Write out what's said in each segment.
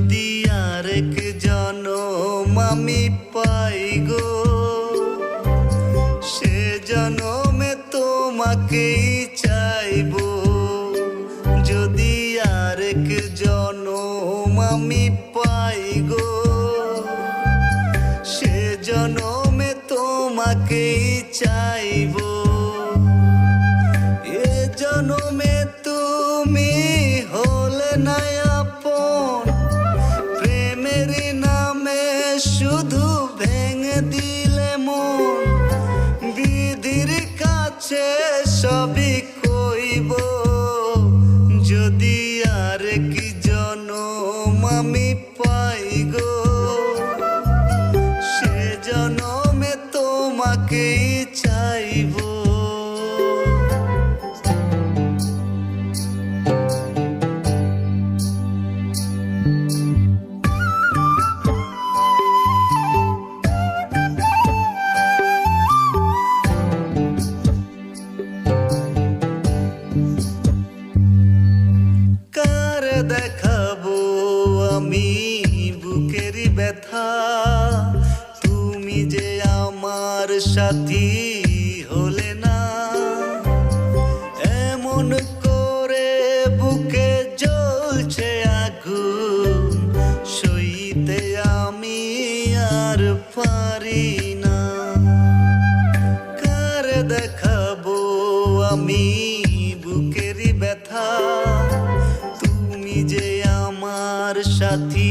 যদি আরেক জনম আমি পাই গো, সে জনমে তোমাকেই চাইব। যদি আরেক জনম আমি পাই গো, সে জনমে তোমাকেই চাইব। আর কি তুমি যে আমার সাথী হলে না, এমন করে বুকে জ্বলছে আগুন, সইতে আমি আর পারি না। কার দেখাবো আমি বুকের ব্যথা? তুমি যে আমার সাথী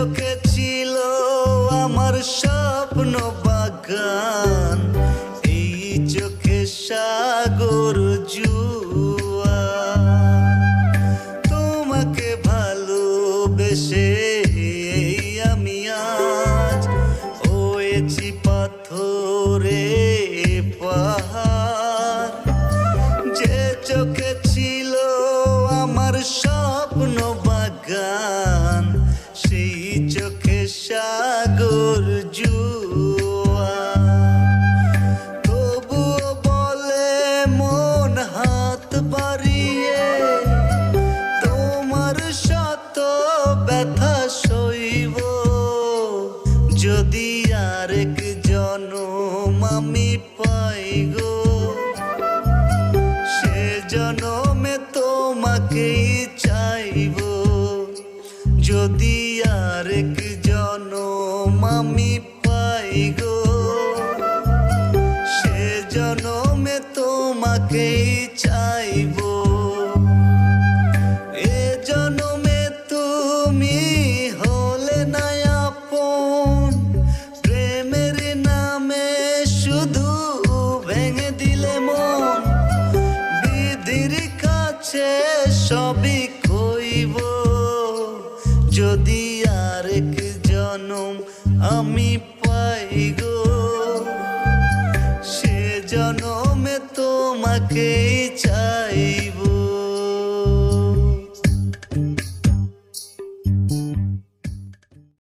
চোখে ছিল আমার স্বপ্ন বাগান। এই চোখে সাগর জুয়া। তোমাকে আমি আজ হয়েছি পাথরে পাহাড়। যে চোখে ছিল আমার স্বপ্ন সইব যদি আরেক জনম আমি পাই গো, সে জনমে তোমাকেই চাইব। যদি আরেক জনম আমি পাই গো, সে জনমে তোমাকেই চাইব। যদি আরেক জনম আমি পাই গো সে জনমে তোমাকেই চাই